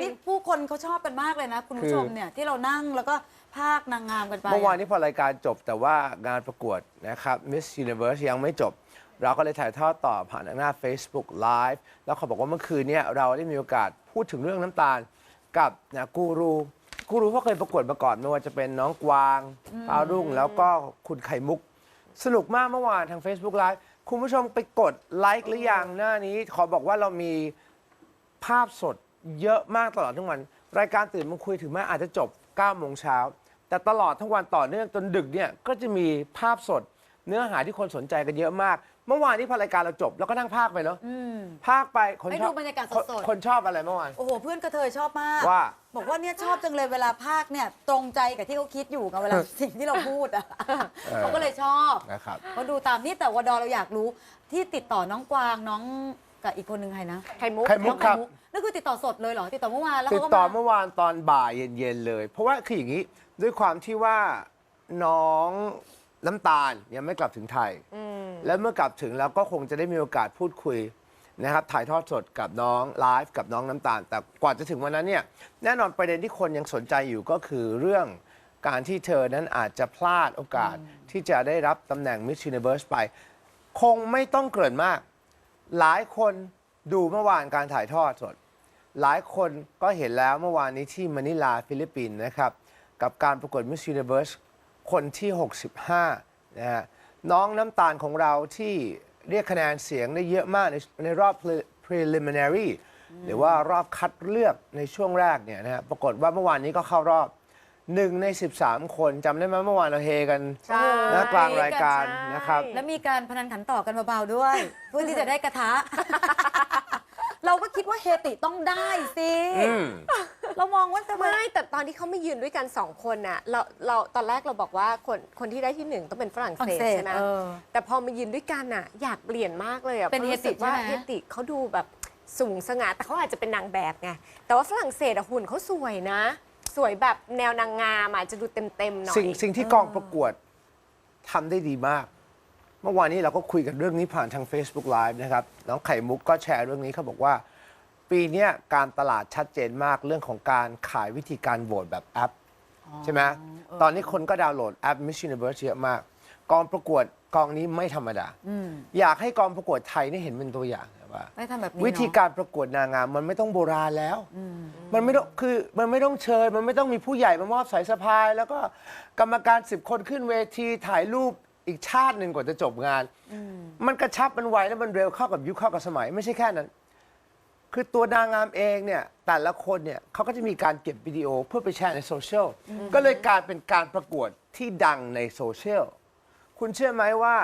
นี้ผู้คนเขาชอบกันมากเลยนะ คุณผู้ชมเนี่ยที่เรานั่งแล้วก็ภาคนางงามกันไป เมื่อวานนี้พอรายการจบแต่ว่างานประกวดนะครับ Miss Universe ยังไม่จบ เราก็เลยถ่ายทอดต่อผ่านทางหน้า Facebook Live แล้วเขาบอกว่าเมื่อคืนเนี้เราได้มีโอกาสพูดถึงเรื่องน้ำตาลกับนะกูรูกูรูเขาเคยประกวดมาก่อนไม่ว่าจะเป็นน้องกวางปารุ่งแล้วก็คุณไข่มุก สนุกมากเมื่อวานทาง Facebook Live คุณผู้ชมไปกดไลค์หรือยังหน้านี้ ขอบอกว่าเรามีภาพสด เยอะมากตลอดทั้งวัน รายการตื่นมาคุยถึงแม้อาจจะจบ9โมงเช้า แต่ตลอดทั้งวันต่อเนื่องจนดึกเนี่ยก็จะมีภาพสด เนื้อหาที่คนสนใจกันเยอะมาก เมื่อวานนี้พอรายการเราจบแล้วก็นั่งภาคไปเนาะภาคไปคนให้ชดูอบบรรยากาศคนสดๆคนชอบอะไรเมื่อวาน โอ้โห เพื่อนกระเทยชอบมาก ว่า บอกว่าเนี่ยชอบจังเลยเวลาภาคเนี่ย ตรงใจกับที่เขาคิดอยู่กับเวลา สิ่งที่เราพูดอะเขาก็เลยชอบนะครับ เขาดูตามนี่แต่วดอเราอยากรู้ที่ติดต่อน้องกวางน้อง กับอีกคนหนึ่งใครนะไข่มุก ไข่มุน้กองครับมุกนั่นคือติดต่อสดเลยเหรอ ติดต่อเมื่อวานแล้วติดเขาก็ต่อมา เมื่อวานตอนบ่ายเย็นๆเลย เพราะว่าคืออย่างนี้ด้วยความที่ว่าน้องน้ำตาลยังไม่กลับถึงไทย แล้วเมื่อกลับถึงแล้วก็คงจะได้มีโอกาสพูดคุยนะครับถ่ายทอดสดกับน้องไลฟ์กับน้องน้ำตาล แต่กว่าจะถึงวันนั้นเนี่ยแน่นอนประเด็นที่คนยังสนใจอยู่ก็คือเรื่องการที่เธอนั้นอาจจะพลาดโอกาสที่จะได้รับตำแหน่ง Miss Universe ไป คงไม่ต้องเกริ่นมาก หลายคนดูเมื่อวานการถ่ายทอดสด หลายคนก็เห็นแล้วเมื่อวานนี้ที่มะนิลาฟิลิปปินส์นะครับ กับการประกวด Miss Universe คนที่ 65 นะฮะน้องน้ำตาลของเราที่เรียกคะแนนเสียงได้เยอะมากในในรอบ pre- preliminary หรือว่ารอบคัดเลือกในช่วงแรกเนี่ยนะฮะปรากฏว่าเมื่อวานนี้ก็เข้ารอบ หนึ่งใน 13 คนจำได้ไหมเมื่อวานเราเฮกันใช่ นะกลางรายการใช่นะครับ แล้วมีการพนันขันต่อกันเบาๆด้วย เพื่อที่จะได้กระทะ เราก็คิดว่าเฮติต้องได้สิอืม เรามองว่าทำไม ไม่แต่ตอนที่เขาไม่ยืนด้วยกันสองคนน่ะเราเราตอนแรกเราบอกว่าคนคนที่ได้ที่หนึ่งต้องเป็นฝรั่งฝรั่เศงสเศสใช่ไหมเออแต่พอมายืนด้วยกันน่ะ อยากเปลี่ยนมากเลยอะเป็นพราะรู้สึกเฮติว่าใช่ไหม เฮติเขาดูแบบสูงสง่าแต่เขาอาจจะเป็นนางแบบไงแต่ว่าฝรั่งเศสอะหุ่นเขาสวยนะ สวยแบบแนวนางงามอะจะดูเต็มเต็มๆหน่อย สิ่งสิ่งที่กองประกวดทำได้ดีมาก เมื่อวานนี้เราก็คุยกันเรื่องนี้ผ่านทาง Facebook Live นะครับ น้องไข่มุกก็แชร์เรื่องนี้เขาบอกว่า ปีเนี้ยการตลาดชัดเจนมากเรื่องของการขายวิธีการโหวตแบบแอป ใช่ไหมตอนนี้คนก็ดาวน์โหลดแอป Miss Universe เยอะมาก กองประกวดกองนี้ไม่ธรรมดาอยากให้กองประกวดไทยนี่เห็นเป็นตัวอย่างนะว่า ไม่ทำแบบนี้วิธีเนอะการประกวดนางงามมันไม่ต้องโบราณแล้ว มันไม่ต้องคือมันไม่ต้องเชิญ มันไม่ต้องมีผู้ใหญ่มามอบสายสะพาย แล้วก็กรรมการสิบคนขึ้นเวทีถ่ายรูปอีกชาติหนึ่งกว่าจะจบงาน มันกระชับมันไวแล้วมันเร็วเข้ากับยุคเข้ากับสมัย ไม่ใช่แค่นั้น คือตัวนางงามเองเนี่ยแต่ละคนเนี่ยเขาก็จะมีการเก็บวิดีโอเพื่อไปแชร์ในโซเชียลก็เลยกลายเป็นการประกวดที่ดังในโซเชียล คุณเชื่อไหมว่า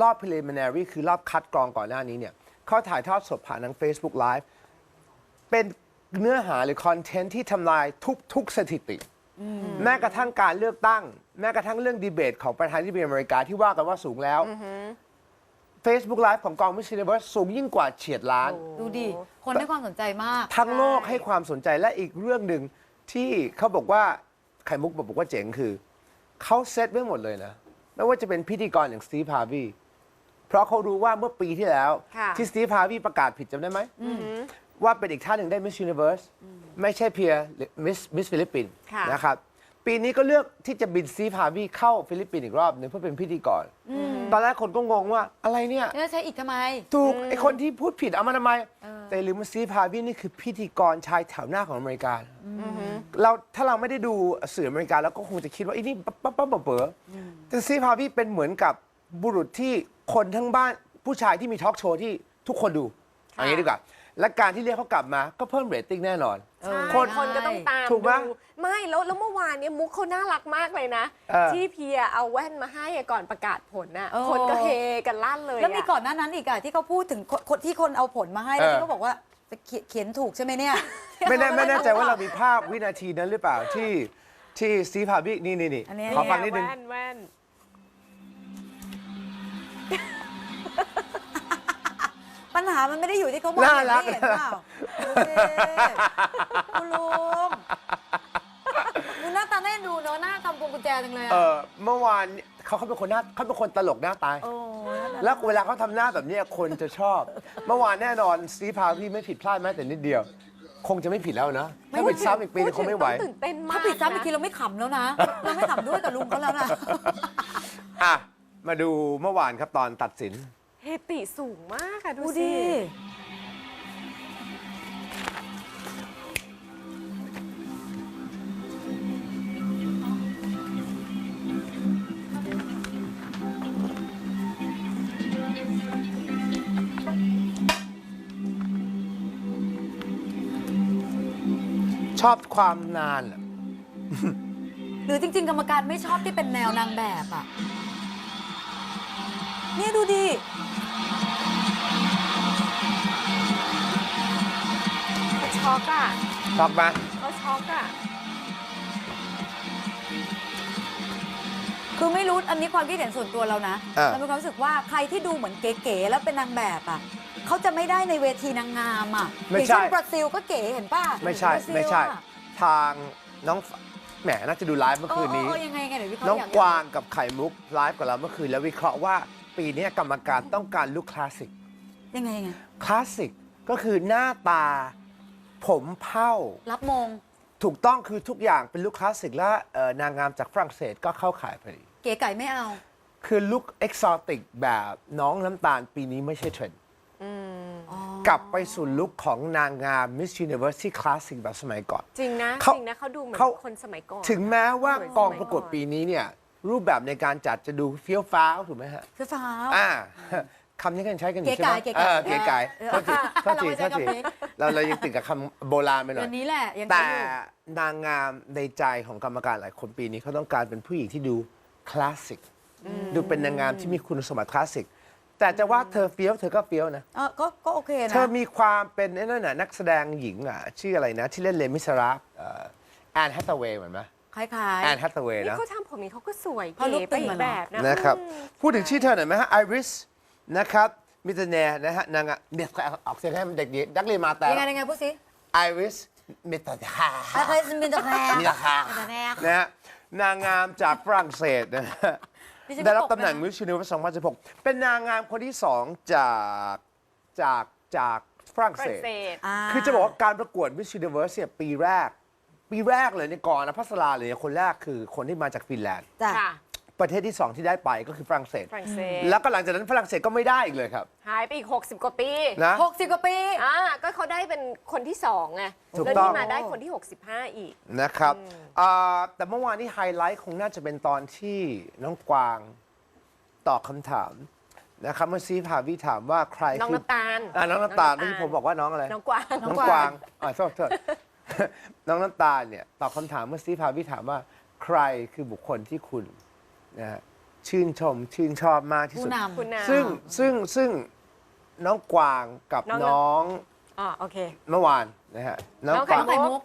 รอบ preliminary คือรอบคัดกรองก่อนหน้านี้เนี่ยเขาถ่ายทอดสดผ่านทาง Facebook Live เป็นเนื้อหาหรือคอนเทนต์ที่ทำลายทุกทุกสถิติ แม้กระทั่งการเลือกตั้ง แม้กระทั่งเรื่องดีเบตของประธานาธิบดีอเมริกาที่ว่ากันว่าสูงแล้ว Facebook Live ของกอง Miss Universe สูงยิ่งกว่าเฉียดล้าน ดูดิ คนให้ความสนใจมาก ทั้งโลกให้ความสนใจและอีกเรื่องหนึ่งที่เขาบอกว่าไข่มุกบอกว่าเจ๋งคือ เขาเซตไว้หมดเลยนะ ไม่ว่าจะเป็นพิธีกรอย่างสตีฟฮาร์วีเพราะเขารู้ว่าเมื่อปีที่แล้ว ค่ะ ที่สตีฟฮาร์วีประกาศผิดจำได้ไหมว่าเป็นอีกท่านหนึ่งได้ Miss Universe ไม่ใช่เพียมิสมิสฟิลิปปินส์ค่ะ นะครับ ปีนี้ก็เลือกที่จะบินสตีฟฮาร์วีเข้าฟิลิปปินส์อีกรอบหนึ่งเพื่อเป็นพิธีกร ตอนแรกคนก็งงว่าอะไรเนี่ย แล้วใช้อีกทำไม ถูกไอคนที่พูดผิดเอามาทำไม แต่ลืมว่าซีพาวีนี่คือพิธีกรชายแถวหน้าของอเมริกาเราถ้าเราไม่ได้ดูสื่ออเมริกาเราก็คงจะคิดว่าไอ้นี่ปั๊บปั๊บปั๊บเป๋ออแต่ซีพาวีเป็นเหมือนกับบุรุษที่คนทั้งบ้านผู้ชายที่มีทอล์กโชว์ที่ทุกคนดูเอย่างนี้ดีกว่าและการที่เรียกเขากลับมาก็เพิ่มเรตติ้งแน่นอน ใช่คนคนก็ต้องตามถูกไหมดูไม่แล้วแล้วเมื่อวานเนี้ยมุกเขาน่ารักมากเลยนะ เออ ที่เพียเอาแว่นมาให้อะก่อนประกาศผลน่ะเออ คนก็เฮกันลั่นเลยแล้วมีอะ ก่อนหน้านั้นอีกอะที่เขาพูดถึงคนคนที่คนเอาผลมาให้แล้วที่เขาบอกว่าจะเขียนเขียนถูกใช่ไหมเนี่ย ไม่แน่ไม่แน่ใจว่าเรามีภาพวินาทีนั้นหรือเปล่าที่ที่ซีพาวีนี่นี่นี่อันนี้ขอฟังนิดนึง แว่นแว่น ปัญหามันไม่ได้อยู่ที่เขามองน่าเห็นรักไม่เห็นเปล่าดูสิคุณลุงคุณหน้าตาแน่ดูเนอะหน้าทำพวงกุญแจจังเลยอะเออเมื่อวานเขาเขาเป็นคนหน้าเขาเป็นคนตลกหน้าตาย โอ้หน้าตาแล้วเวลาเขาทำหน้าแบบเนี้ยคนจะชอบ เมื่อวานแน่นอนซีพาวีไม่ผิดพลาดแม้แต่นิดเดียว คงจะไม่ผิดแล้วเนอะไม่ถ้าผิดซ้ำอีกปีนึงคงไม่ไหว พูดถึต้องตื่นเต้นมากถ้าปิดซ้ำอีกทีนะเราไม่ขำแล้วนะ เราไม่ขำด้วยกับลุงเขาแล้วนะ อะ มาดูเมื่อวานครับตอนตัดสิน เฮติสูงมากอะดูดูสิ ดิชอบความนานเหรอหรือจริง ๆ กรรมการไม่ชอบที่เป็นแนวนางแบบอะ เนี่ยดูดิ ช็อกอะชอบไหมเขาช็อกอะคือไม่รู้อันนี้ความคิดเห็นส่วนตัวเรานะเออ เรามีความรู้สึกว่าใครที่ดูเหมือนเก๋ๆแล้วเป็นนางแบบอะเขาจะไม่ได้ในเวทีนางงามอะไม่อย่างใช่ เช่นบราซิลก็เก๋เห็นป่ะไม่ใช่บราซิลไม่ใช่อะทางน้องแหมน่าจะดูไลฟ์เมื่อคืนนี้ เออเออเออยังไงยังไงเดี๋ยววิเคราะน้ห์องอยากกวางกับไข่มุกไลฟ์กับเราเมื่อคืนแล้ววิเคราะห์ว่าปีนี้กรรมการต้องการลุคคลาสสิก ยังไงยังไง คลาสสิกก็คือหน้าตา ผมเผ้า รับมง ถูกต้องคือทุกอย่างเป็นลุคคลาสสิกและเอ่อนางงามจากฝรั่งเศสก็เข้าขายพอดี เก๋ไก่ไม่เอา คือลุคเอกซอติกแบบน้องน้ำตาลปีนี้ไม่ใช่เทรนด์อ๋อกลับไปสู่ลุคของนางงาม Miss Universe ที่คลาสสิกแบบสมัยก่อน จริงนะ เขาจริงนะเขาดูเหมือนเขา คนสมัยก่อน ถึงแม้ว่าสวยกองสมัยประกวดก่อนปีนี้เนี่ยรูปแบบในการจัดจะดูเฟี้ยวฟ้าวถูกไหมฮะ เสื้อฟ้าว อ่า คำนี้กันใช้กันอยู่เก๋ใช่ไหมไก่เก๋ไก่เออเก๋ไก่เออโทษทีโทษทีเราโทไม่ษใช้ทีคำนี้เราเรายังติดกับคำโบราณไปหน่อเดืยอนนี้แหละยังแต่ใช้อยู่ นางงามในใจของกรรมการหลายคนปีนี้เขาต้องการเป็นผู้หญิงที่ดูคลาสสิกดูเป็นนางงามที่มีคุณสมบัติคลาสสิก แต่จะว่าเธอเฟี้ยวเธอก็เฟี้ยวนะ เออก็ก็โอเคนะ เธอมีความเป็นไอ้นั่นน่ะนักแสดงหญิงอะชื่ออะไรนะ ที่เล่นเลมิสราฟแอนแฮตเวย์เหมือนไหมคล้าย แอนแฮตเวย์นี่นะเขาทำผมนี้เขาก็สวยเขาลุเก๋คไปตึงอีอะกเนาะแบบนะนะครับอืมพูดถึงชื่อเธอหน่อยไหมฮะไอริส นะครับมิตเนนะฮะนางอะเด็กออกเสียงให้มันเด็กดีนักเรียนมาแต่ๆยังไงยังไงพูดสิไอริสมิตเนอะไรเป็นตัวแทนมีราคาเป็นตัวแทนนะฮะนางงามจากฝรั่งเศสนะฮะดิฉันก็ได้รับตกตำแหน่งนะมิสยูนิเวอร์ส2016 เป็นนางงามคนที่สองจากจากจากฝรั่งฝเศรั่งส เศสาคือจะบอกว่าการประกวด Miss Universe เนี่ยปีแรก ปีแรกเลยในก่อนนะพัสราเลยเนี่ยคนแรกคือคนที่มาจากฟินแลนด์ จ้ะ ค่ะ ประเทศที่สองที่ได้ไปก็คือฝรั่งเศส ฝรั่งเศส แล้วก็หลังจากนั้นฝรั่งเศสก็ไม่ได้อีกเลยครับ หายไปอีก 60 กว่าปีนะหกสิบกว่าปี อ่าก็เขาได้เป็นคนที่สองไงถูกแล้วต้อนี่งมาได้คนที่ 65 อีก นะครับอ่าแต่เมื่อวานนี้ไฮไลท์คงน่าจะเป็นตอนที่น้องกวางตอบคำถามนะครับเมื่อซีพาวิถามว่าใครน้องคืน้ำตาลอ่าน้องน้ำตาลน้องน้ำตาลเมื่อกี้ผมบอกว่าน้องอะไร น้องกวาง น้น้อองงกวางกวางอ่าโทษโทษ น้องน้ำตาลเนี่ยตอบคำถามเมื่อซีพาวิถามว่าใครคือบุคคลที่คุณ นะฮะชื่นชมชื่นชอบมากที่ผู้สุด นำ คุณนาซึ่งซึ่งซึ่งน้องกวางกับน้อง น้องอ๋อโอเค เมื่อวานนะฮะน้องน้องกวางไข่ไข่มุก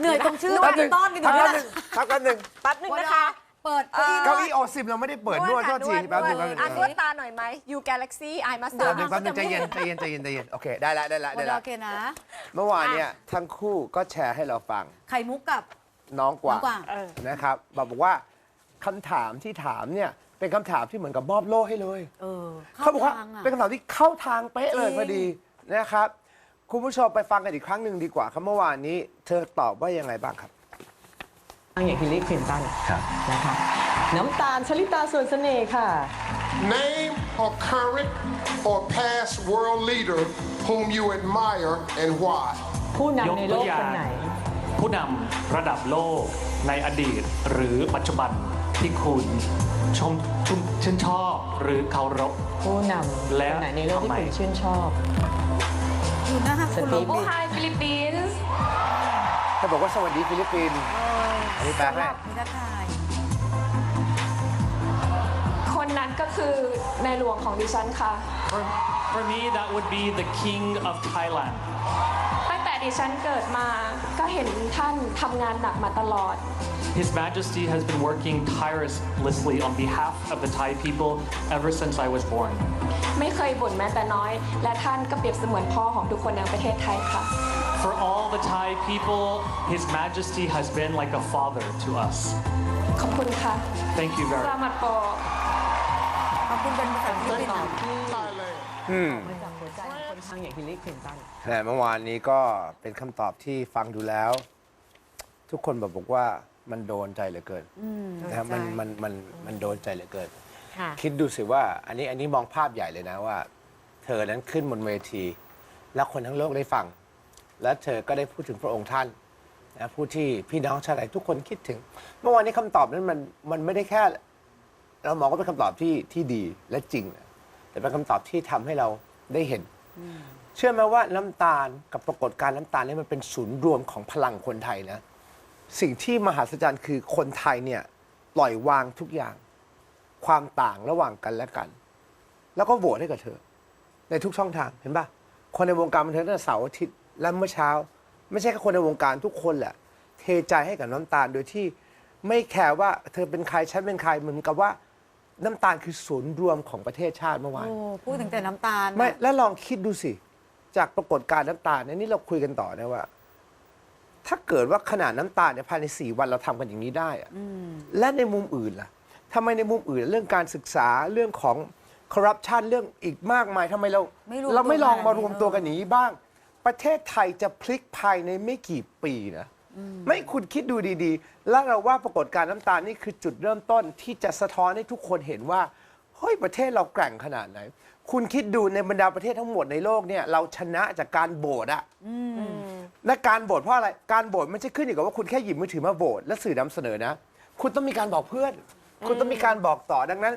เหนื่อยตรงชื่อแป๊ปาบหกินึ่นงต้อนกันอพัยู่กเนี่แป๊บยหนึ่งพักแป๊บหนึ่งแป๊บหนึ่งนะคะ เปิดเอ่อเก้าอี้โอสิบเราไม่ได้เปิดนวดโทษทีแป๊บหนึ่งแป๊บหนึ่งอ่านนวดตาหน่อยไหม You Galaxy I Must แป๊บหนึ่งแป๊บหนึ่งใจเย็นใจเย็นใจเย็นใจเย็นโอเคได้ละได้ละหมได้ดแล้ละวโอเคนะ เมื่อวานเนี่ยทั้งคู่ก็แชร์ให้เราฟังไข่มุกกับน้องกวาน้องกวาง เออ นะครับบอกว่า คำถามที่ถามเนี่ยเป็นคำถามที่เหมือนกับมอบโล่ให้เลย เออเขาบอกว่าทงะ เป็นคำถามที่เข้าทางเป๊ะเลยจริง พอดีนะครับ คุณผู้ชมไปฟังกันอีกครั้งหนึ่งดีกว่าครับเมื่อวานนี้ เธอตอบว่ายังไงบ้างครับทางอย่างฮิลลี่คลินตันครับ นะคะน้ำตาลชลิตาส่วนเสน่ห์ค่ะ Name a current or past world leader whom you admire and why. ผู้ยนำกในโลตัวกอย่าคงนไหน ผู้นำระดับโลกในอดีตหรือปัจจุบัน ที่คุณชมชมชื่นชอบหรือเคารพ ผู้นำและคนไหนในโลกที่ทำไมคุณชื่นชอบ อยู่หน้าคุณสตีลุฟงบิ๊ก Hi Philippines เธอบอกว่าสวัสดีฟิลิปปินส์ อันนี้แปลให้มีทักทายคนนั้นก็คือในหลวงของดิฉันค่ะ For, for me that would be the king of Thailand ตั้งแต่ ดิฉันเกิดมาก็เห็นท่านทำงานหนักมาตลอด His Majesty has been working tirelessly on behalf of the Thai people ever since I was born ไม่เคยบ่นแม้แต่น้อย และท่านก็เปรียบเสมือนพ่อของทุกคนในประเทศไทยค่ะ For all the Thai people His Majesty has been like a father to us ขอบคุณค่ะ Thank you ส very ลา much มัดโปขอบคุณเป็นภาษาฟิลิปปินส์เหรอ Thailand. อืม ดินทางอย่างฮิลลารีคลินตัน แต่เมื่อวานนี้ก็เป็นคำตอบที่ฟังดูแล้ว ทุกคนบอกบอกว่ามันโดนใจเหลือเกินนะครับมันมันมันมันโดนใจเหลือเกิน ค่ะ คิดดูสิว่า อันนี้อันนี้มองภาพใหญ่เลยนะว่า เธอนั้นขึ้นบนเวที แล้วคนทั้งโลกได้ฟัง และเธอก็ได้พูดถึงพระองค์ท่านนะผู้ที่พี่น้องชาวไทยทุกคนคิดถึง เมื่อวานนี้คำตอบนั้นมันมันไม่ได้แค่ เรามองว่าเป็นคำตอบที่ที่ดีและจริงนะแต่เป็นคำตอบที่ทำให้เราได้เห็น เชื่อไหมว่าน้ำตาลกับปรากฏการณ์น้ำตาลนี่มันเป็นศูนย์รวมของพลังคนไทยนะ สิ่งที่มหัศจรรย์คือคนไทยเนี่ยปล่อยวางทุกอย่าง ความต่างระหว่างกันและกัน แล้วก็โหวตให้กับเธอ ในทุกช่องทางเห็นปะคนในวงการบันเทิงตั้งแต่เสาร์อาทิตย์และเมื่อเช้า ไม่ใช่แค่คนในวงการทุกคนแหละ เทใจให้กับน้ำตาลโดยที่ไม่แคร์ว่าเธอเป็นใครฉันเป็นใครเหมือนกับว่า น้ำตาลคือศูนย์รวมของประเทศชาติเมื่อวานโอ้พูดถึงแต่น้ำตาลไม่น่ะแล้วลองคิดดูสิ จากปรากฏการณ์น้ำตาลเนี่ยนี่เราคุยกันต่อนะว่า ถ้าเกิดว่าขนาดน้ำตาลเนี่ยภายในสี่วันเราทำกันอย่างนี้ได้อะและในมุมอื่นล่ะทำไมในมุมอื่น เรื่องการศึกษาเรื่องของคอร์รัปชันเรื่องอีกมากมายทำไมเราไม่รวมเราไม่ลองตัวมาขนาดนี้รวมตัวกันอย่างนี้บ้าง ประเทศไทยจะพลิกภายในไม่กี่ปีนะ ไม่คุณคิดดูดีๆ แล้วเราว่าปรากฏการณ์น้ำตาลนี่คือจุดเริ่มต้นที่จะสะท้อนให้ทุกคนเห็นว่าเฮ้ยประเทศเราแกร่งขนาดไหน คุณคิดดูในบรรดาประเทศทั้งหมดในโลกเนี่ยเราชนะจากการโบสอะและการโบสเพราะอะไร การโบสไม่ใช่ขึ้นอยู่กับว่าคุณแค่หยิบมือถือมาโบสและสื่อนำเสนอนะ คุณต้องมีการบอกเพื่อน คุณต้องมีการบอกต่อดังนั้น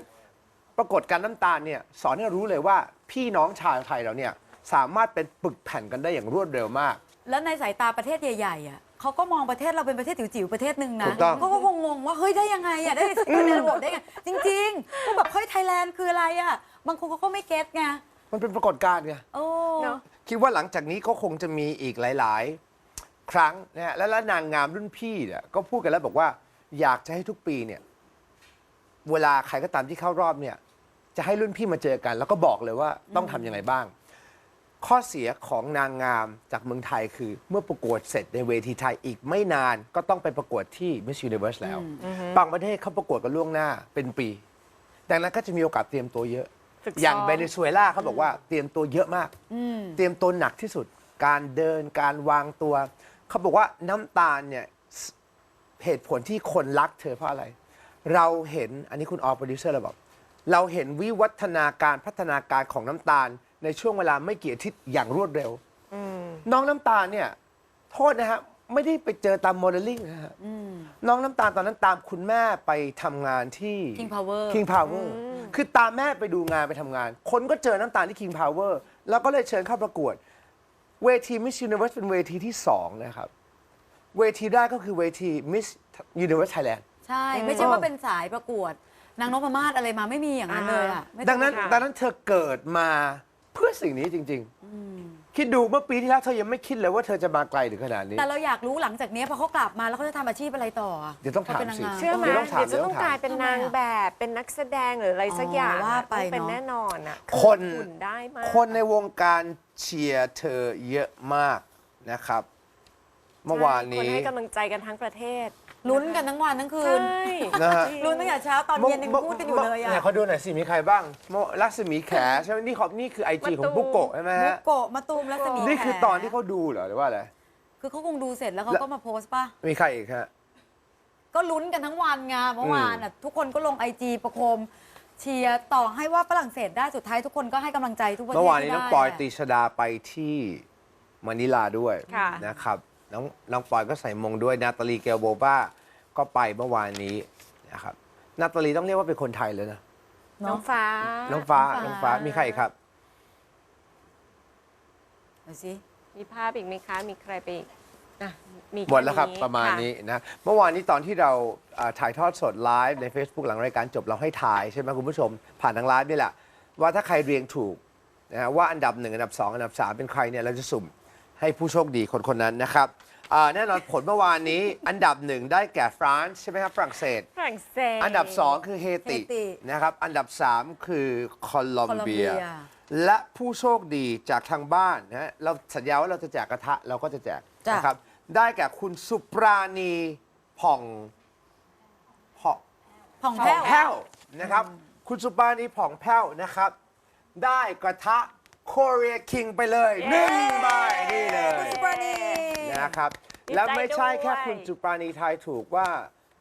ปรากฏการณ์น้ำตาลเนี่ยสอนให้เรารู้เลยว่าพี่น้องชาวไทยเราเนี่ยสามารถเป็นปึกแผ่นกันได้อย่างรวดเร็วมาก แล้วในสายตาประเทศใหญ่ๆอะ เขาก็มองประเทศเราเป็นประเทศจิ๋วๆประเทศหนึ่งนะถูกต้อง เขาก็งงๆว่าเฮ้ยได้ยังไงอะได้คะแนนโหวตได้ไงจริงๆก็แบบเฮ้ยไทยแลนด์คืออะไรอะบางคนเขาก็ไม่เก็ตไงมันเป็นปรากฏการณ์ไง โอ้ เนอะ คิดว่าหลังจากนี้ก็คงจะมีอีกหลาย ๆ ครั้งนะฮะแล้วแล้วนางงามรุ่นพี่เนี่ยก็พูดกันแล้วบอกว่าอยากจะให้ทุกปีเนี่ย เวลาใครก็ตามที่เข้ารอบเนี่ย จะให้รุ่นพี่มาเจอกัน แล้วก็บอกเลยว่าต้องทำยังไงบ้าง ข้อเสียของนางงามจากเมืองไทยคือ เมื่อประกวดเสร็จในเวทีไทยอีกไม่นานก็ต้องไปประกวดที่ Miss Universe แล้ว บางประเทศเขาประกวดกันล่วงหน้าเป็นปี ดังนั้นก็จะมีโอกาสเตรียมตัวเยอะ ฝึกซ้อม อย่างเวเนซุเอลาเขาบอกว่าเตรียมตัวเยอะมาก เตรียมตัวหนักที่สุด การเดินการวางตัว เขาบอกว่าน้ำตาลเนี่ยสเหตุผลที่คนรักเธอเพราะอะไร เราเห็นอันนี้คุณออโปรดิวเซอร์เราบอก เราเห็นวิวัฒนาการพัฒนาการของน้ำตาล ในช่วงเวลาไม่กี่อาทิตย์อย่างรวดเร็ว น้องน้ำตาลเนี่ย โทษนะฮะ ไม่ได้ไปเจอตามโมเดลลิ่งนะฮะน้องน้ำตาลตอนนั้นตามคุณแม่ไปทำงานที่ King Power King Power คือตามแม่ไปดูงานไปทำงาน คนก็เจอน้ำตาลที่ King Power แล้วก็เลยเชิญเข้าประกวด เวที Miss Universe เป็นเวทีที่สองนะครับ เวทีแรกก็คือเวที Miss Universe Thailand ใช่ ไม่ใช่ว่าเป็นสายประกวด นางนพมาศอะไรมาไม่มีอย่างนั้นเลยอะไม่ดัต้องนั้นค่ะ ดังนั้นเธอเกิดมา เพื่อสิ่งนี้จริง ๆ คิดดูเมื่อปีที่แล้วเธอยังไม่คิดเลยว่าเธอจะมาไกลถึงขนาดนี้ แต่เราอยากรู้หลังจากนี้พอเขากลับมาแล้วเขาจะทำอาชีพอะไรต่ออะเดี๋ยวต้องถามขป็นนสิงง เชื่อไหมเดี๋ยวต้องถามเดี๋ยวจะต้องเดี๋ยวต้องถามกลายเป็นทำไมนางอะแบบเป็นนักแสดงหรืออะไรสักอย่างอ๋อว่าไปต้องเป็นเนอะแน่นอนอะคน หุ่นได้มากคนในวงการเชียร์เธอเยอะมากนะครับ เมื่อวานคนนี้ให้กำลังใจกันทั้งประเทศ ลุ้นกันทั้งวันทั้งคืใช่นนะฮะ ลุ้นตั้งแต่เช้าตอนเย็นยังพูดกันอยู่เลยอะนี่เขาดูหน่อยสิมีใครบ้างเมื่อรัศมีแขใช่ไหมนี่ขอบนี่คือไอจีของบุกโกะใช่ไหมมุฮะกโกะมาตูมรัศมีนี่คือแขตอนที่เขาดูเหรอหรือว่าอะไร คือเขาคงดูเสร็จแล้วเขาแล้วก็มาโพสต์ป่ะ มีใครอีกฮะ ก็ลุ้นกันทั้งวันไงเมื่อวานอะทุกคนก็ลงไอจีประโคม เชียร์ต่อให้ว่าฝรั่งเศสได้สุดท้ายทุกคนก็ให้กำลังใจทุกประเทศเมื่อวานนี้ที่น้องได้ปอยะ ตีชดาไปที่มะนิลาด้วยค่ะ นะครับ น้องน้องปอยก็ใส่มงด้วยนาตาลีเกลโบบ้าก็ไปเมื่อวานนี้นะครับนาตาลีต้องเรียกว่าเป็นคนไทยเลยนะ น้องฟ้า น้องฟ้าน้น้อองงฟ้าฟ้ามีใครอีกครับดูสิ มีภาพอีกไหมคะ มีใครไปอีกอะมีค่หมดแล้วครับนี้ประมาณค่นี้นะเมื่อวานนี้ตอนที่เราอ่าถ่ายทอดสดไลฟ์ใน Facebook หลังรายการจบเราให้ถ่ายใช่ไหมคุณผู้ชม ผ่านทางไลฟ์นี่แหละ ว่าถ้าใครเรียงถูกนะฮะว่าอันดับ1อันดับ2อันดับ3เป็นใครเนี่ยเราจะสุ่ม ให้ผู้โชคดีคนคนนั้นนะครับอ่าแน่นอนผลเมื่อวานนี้ อันดับหนึ่งได้แก่ฟรานซ์ใช่ไหมครับฝรั่งเศส ฝรั่งเศส อันดับ2คือเฮติเฮตินะครับ อันดับ3คือโคลอมโคลอมเบีเบีย ย และผู้โชคดีจากทางบ้านนะฮะเราสัญญาว่าเราจะแจกกระทะเราก็จะแจกจ้ะ นะครับ ได้แก่คุณสุปราณีผ่องผ่อง ผ่องผ่แผ้องว แผ้วนะครับ คุณสุปราณีผ่องแผ้วนะครับ ได้กระทะ Korea King ไปเลยหนึ่งใบนี่เลยสุปราณีนะครับ ดีใจแล้วไม่ใช่แค่ด้วย คุณจุปราณีทายถูกว่า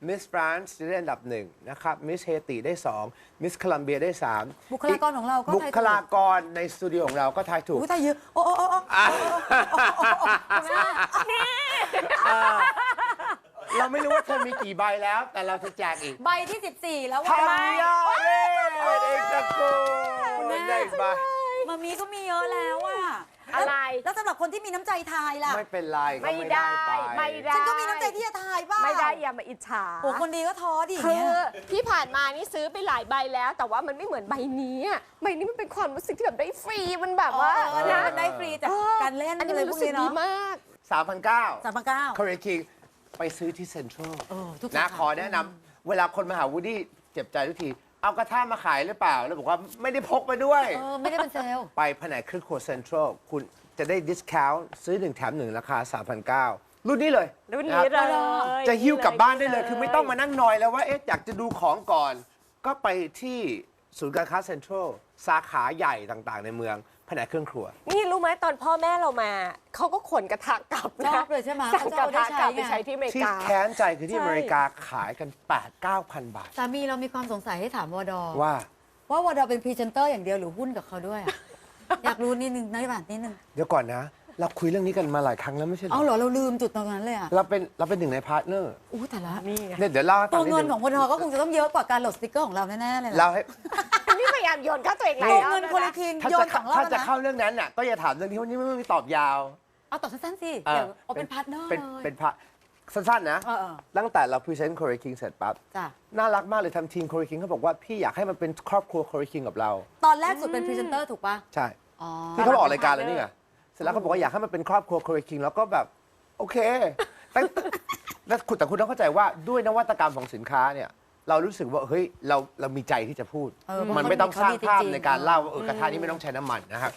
Miss France จะได้อันดับหนึ่งนะครับ Miss Haiti ได้2 Miss Colombia ได้ 3 บุคลากรของเราก็บุทายถูก คลากรในสตูดิโอของเราก็ทายถูก อุ้ยตายเยอะ โอ้โอ้โอ้โอ้เราไม่รู้ว่าเธอมีกี่ใบแล้ว แต่เราจะแจกอีกใบที่ 14 แล้วทำว่ายอดเลยเอกตะกูคุณแม่ได้อีกใบ มามีก็มีเยอะแล้วอะอะไรแล้วสำหรับคนที่มีน้ำใจทายล่ะ ไม่เป็นไรก็ไม่ได้ได้ไปไม่ได้ ฉันก็มีน้ำใจที่จะทายบ้างไม่ได้อย่ามาอิจฉา โอ้คนดีก็ท้อดิอย่างคืเงี้อย ที่ผ่านมานี่ซื้อไปหลายใบแล้ว แต่ว่ามันไม่เหมือนใบนี้อะใบนี้มันเป็นความรู้สึกที่แบบได้ฟรีมันแบบว่าเออนะได้ฟรีจากการเล่นอันนี้เลมัยนพวรู้กสึกนี้ดีเนาะมาก สามพันเก้าสามพันเก้า คอร์คิงไปซื้อที่เซ็นทรัลเออทุกนะขา ขอแนะนำเวลาคนมาหาวูดดี้เจ็บใจทุกที เอากระทะมาขายหรือเปล่า แล้วบอกว่าไม่ได้พกมาด้วย เออไม่ได้เป็นเซลล์ ไปแผนกเครื่องครัวเซ็นทรัลคุณจะได้ดิสคาวซื้อ 1 แถม 1 ราคา 3,900 รุ่นนี้เลยรุ่นนี้ะคเลรับยจะหิ้วกลับบ้านได้เลย คือไม่ต้องมานั่งนอยแล้วว่าเอ๊ะอยากจะดูของก่อน ก็ไปที่ศูนย์การค้าเซ็นทรัลสาขาใหญ่ต่างๆ ในเมือง แผนกเครื่องครัว นี่รู้ไหมตอนพ่อแม่เรามา เขาก็ขนกระทะกลับชนะอบเลยใช่ไหมสั่งกระทะกลับไปเขาจะเอาได้ใช้ไงใช้ที่อเมริที่กา แค้นใจคือที่ใช่ อเมริกาขายกัน 8-9,000บาท สามีเรามีความสงสัยให้ถามวอดอว่าว่าวอดอเป็นพรีเซนเตอร์อย่างเดียวหรือหุ้นกับเขาด้วยอะ อยากรู้นิดนึงนะบ้านนิดนึงเดี๋ยวก่อนนะ เราคุยเรื่องนี้กันมาหลายครั้งแล้วไม่ใช่เหรเอาอเหรอเราลืมจุดตรงนั้นเลยอะเราเป็นเราเป็นหนึ่งในพาร์ทเนอร์อู้แต่ละนี่ไงเนี่ยเดี๋ยวเล่าให้ฟัตัวงนิดเงินนึงของวอดอก็คงจะต้องเยอะกว่าการโหลดสติกเกอร์ของเราแน่ๆเลยนะเราให้อั นนี้พยายามโยนเข้าตัวเองหลายตัวรอบเงินแล้วโคลินะคิงถ้าโยจะนสองรอบถ้าแล้วจะนะเข้าเรื่องนั้นน่ะก็อย่าถามเรื่องที่วันนี้ไม่ไม่ตอบยาว เอาตอบสั้นๆสิอะเดี๋ยวเอาเป็นพาร์ทเนอร์เป็นเลยเป็นพาร์ทสั้นๆนะ เออเออตั้งแต่เราพรีเซนต์โคเรคิงเสร็จปั๊บ จ้ะน่ารักมากเลยทำทีมโคเรคิงเขาบอกว่า พี่อยากให้มันเป็นครอบครัวโคเรคิงกับเรา ตอนแรกสุดเป็นพรีเซนเตอร์ถูกปะใช่ อ๋อ ที่เขามาออกรายการแล้วนี่ไงเสร็จแล้วเขาบอกว่าอยากให้มันเป็นครอบครัวโคเรคิงแล้วก็แบบ โอเคแต่แล้วคุณแต่คุณต้องเข้าใจว่าด้วยนวัตกรรมของสินค้าเนี่ย เรารู้สึกว่าเฮ้ยเราเรามีใจที่จะพูด เออมันไม่ต้องสร้างภาพในการเออเล่าว่าเออกระทะนี้ไม่ต้องใช้น้ำมันนะครับ